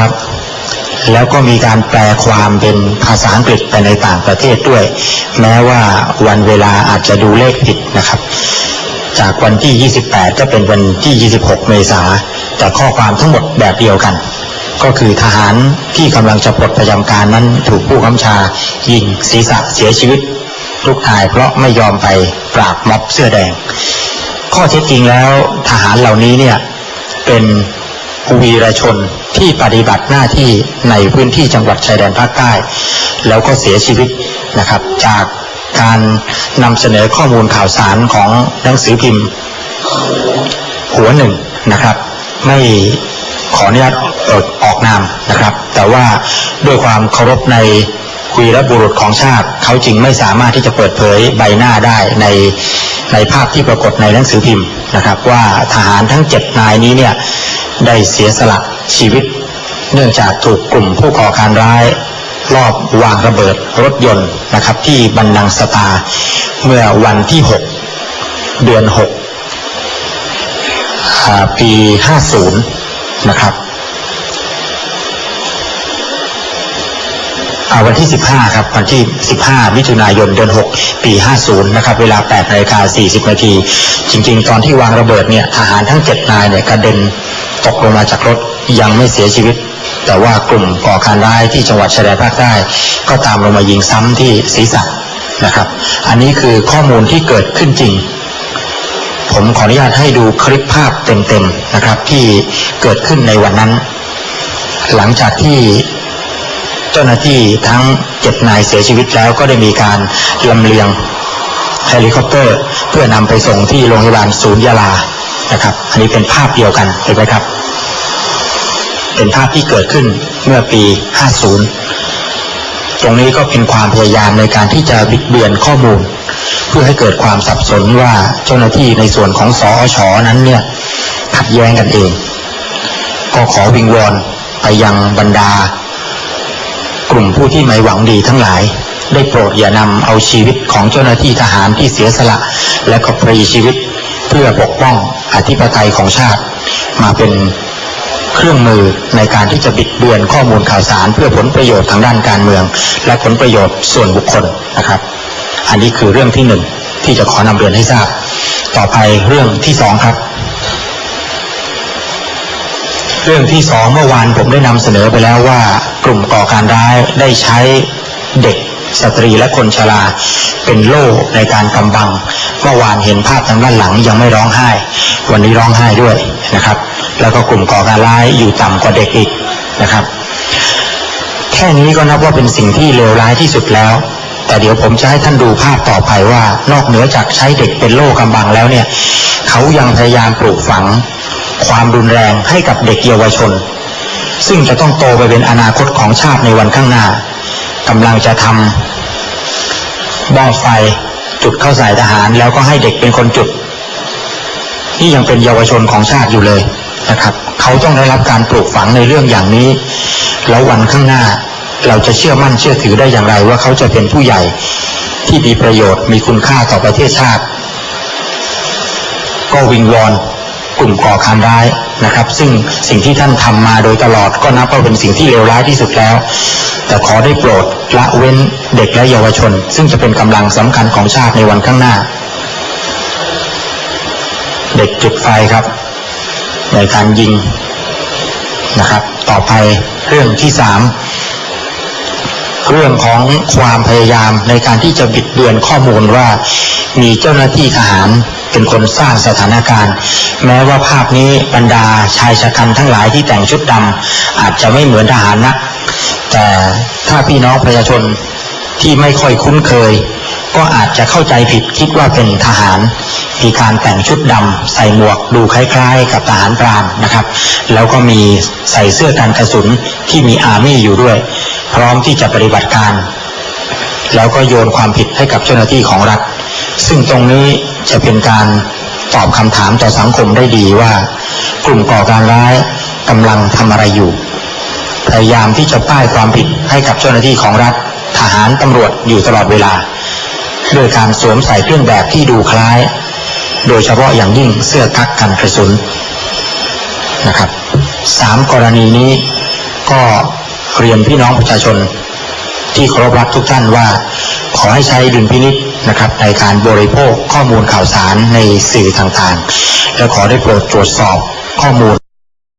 ครับ แล้วก็มีการแปลความเป็นภาษาอังกฤษไปในต่างประเทศด้วย แม้ว่าวันเวลาอาจจะดูเลขผิดนะครับ จากวันที่ 28 ก็เป็นวันที่ 26 เมษาแต่ข้อความทั้งหมดแบบเดียวกัน ก็คือทหารที่กำลังจะปลดประจำการนั้นถูกผู้กำชา ยิงศีรษะเสียชีวิตทุกนายเพราะไม่ยอมไปปราบม็อบเสื้อแดง ข้อเท็จจริงแล้วทหารเหล่านี้เนี่ยเป็น วีรชนที่ปฏิบัติหน้าที่ในพื้นที่จังหวัดชายแดนภาคใต้ แล้วก็เสียชีวิตนะครับ จากการนำเสนอข้อมูลข่าวสารของหนังสือพิมพ์ หัวหนึ่งนะครับ ไม่ขออนุญาตเอ่อออกนามนะครับ แต่ว่าด้วยความเคารพในวีรบุรุษของชาติ เขาจึงไม่สามารถที่จะเปิดเผยใบหน้าได้ในในภาพที่ปรากฏในหนังสือพิมพ์นะครับ ว่าทหารทั้งเจ็ดนายนี้เนี่ย ได้เสียสละชีวิต เนื่องจากถูกกลุ่มผู้ก่อการร้ายรอบวางระเบิดรถยนต์นะครับ ที่บันนังสตาเมื่อวันที่ 6 เดือน6อ่าปี 50 นะครับ วันที่ 15 ครับ วันที่ 15 มิถุนายนเดือน 6 ปี 50 นะครับ เวลา8นาฬิกา40 นาที จริง ๆ ตอนที่วางระเบิดเนี่ย ทหารทั้ง 7 นายเนี่ยกระเด็นตกลงมาจากรถยังไม่เสียชีวิต แต่ว่ากลุ่มก่อการร้ายที่จังหวัดชายแดนภาคใต้ก็ตามลงมายิงซ้ำที่ศีรษะนะครับ อันนี้คือข้อมูลที่เกิดขึ้นจริงผมขออนุญาตให้ดูคลิปภาพเต็มๆนะครับที่เกิดขึ้นในวันนั้น หลังจากที่ เจ้าหน้าที่ทั้งเจ็ดนายเสียชีวิตแล้วก็ได้มีการลำเลียงเฮลิคอปเตอร์ เพื่อนำไปส่งที่โรงพยาบาลศูนย์ยาลานะครับ อันนี้เป็นภาพเดียวกันเห็นไหมครับ เป็นภาพที่เกิดขึ้นเมื่อปี 50 ตรงนี้ก็เป็นความพยายามในการที่จะบิดเบือนข้อมูล เพื่อให้เกิดความสับสนว่าเจ้าหน้าที่ในส่วนของสอชอนั้นเนี่ยขัดแย้งกันเอง ก็ขอวิงวอนไปยังบรรดา กลุ่มผู้ที่ไม่หวังดีทั้งหลาย ได้โปรดอย่านำเอาชีวิตของเจ้าหน้าที่ทหารที่เสียสละ และก็ปรีชีวิตเพื่อปกป้องอธิปไตยของชาติ มาเป็นเครื่องมือในการที่จะบิดเบือนข้อมูลข่าวสาร เพื่อผลประโยชน์ทางด้านการเมือง และผลประโยชน์ส่วนบุคคลนะครับ อันนี้คือเรื่องที่หนึ่งที่จะขอนำเรียนให้ทราบ ต่อไปเรื่องที่สองครับ เรื่องที่สองเมื่อวานผมได้นำเสนอไปแล้วว่ากลุ่มก่อการร้ายได้ใช้เด็กสตรีและคนชราเป็นโล่ในการกำบัง เมื่อวานเห็นภาพทางด้านหลังยังไม่ร้องไห้ วันนี้ร้องไห้ด้วยนะครับ แล้วก็กลุ่มก่อการร้ายอยู่ต่ำกว่าเด็กอีกนะครับ แค่นี้ก็นับว่าเป็นสิ่งที่เลวร้ายที่สุดแล้ว แต่เดี๋ยวผมจะให้ท่านดูภาพต่อไปว่านอกเหนือจากใช้เด็กเป็นโล่กำบังแล้วเนี่ย เขายังพยายามปลูกฝัง ความรุนแรงให้กับเด็กเยาวชน ซึ่งจะต้องโตไปเป็นอนาคตของชาติในวันข้างหน้ากำลังจะทำบ้องไฟจุดเข้าใส่ทหาร แล้วก็ให้เด็กเป็นคนจุดที่ยังเป็นเยาวชนของชาติอยู่เลยนะครับ เขาต้องได้รับการปลูกฝังในเรื่องอย่างนี้ แล้ววันข้างหน้าเราจะเชื่อมั่นเชื่อถือได้อย่างไรว่าเขาจะเป็นผู้ใหญ่ที่มีประโยชน์มีคุณค่าต่อประเทศชาติ ก็วิงวอน กลุ่มก่อการร้ายนะครับ ซึ่งสิ่งที่ท่านทำมาโดยตลอดก็นับว่าเป็นสิ่งที่เลวร้ายที่สุดแล้ว แต่ขอได้โปรดละเว้นเด็กและเยาวชน ซึ่งจะเป็นกำลังสำคัญของชาติในวันข้างหน้า เด็กจุดไฟครับ ในการยิงนะครับ ต่อไปเรื่องที่สาม เรื่องของความพยายามในการที่จะบิดเบือนข้อมูลว่า มีเจ้าหน้าที่ทหารเป็นคนสร้างสถานการณ์ แม้ว่าภาพนี้บรรดาชายชะกันทั้งหลายที่แต่งชุดดำอาจจะไม่เหมือนทหารนัก แต่ถ้าพี่น้องประชาชนที่ไม่ค่อยคุ้นเคย ก็อาจจะเข้าใจผิดคิดว่าเป็นทหาร มีการแต่งชุดดำใส่หมวกดูคล้าย ๆ กับทหารพรานนะครับ แล้วก็มีใส่เสื้อกันกระสุนที่มีอาร์มี่อยู่ด้วย พร้อมที่จะปฏิบัติการ แล้วก็โยนความผิดให้กับเจ้าหน้าที่ของรัฐ ซึ่งตรงนี้จะเป็นการตอบคำถามต่อสังคมได้ดีว่า กลุ่มก่อการร้ายกำลังทำอะไรอยู่ พยายามที่จะป้ายความผิดให้กับเจ้าหน้าที่ของรัฐ ทหารตำรวจอยู่ตลอดเวลา โดยการสวมใส่เครื่องแบบที่ดูคล้าย โดยเฉพาะอย่างยิ่งเสื้อกั๊กกันกระสุนนะครับสามกรณีนี้ก็เรียนพี่น้องประชาชนที่เคารพรักทุกท่านว่า ขอให้ใช้ดุลพินิษนะครับในการบริโภคข้อมูลข่าวสารในสื่อต่างๆ และขอได้โปรดตรวจสอบข้อมูล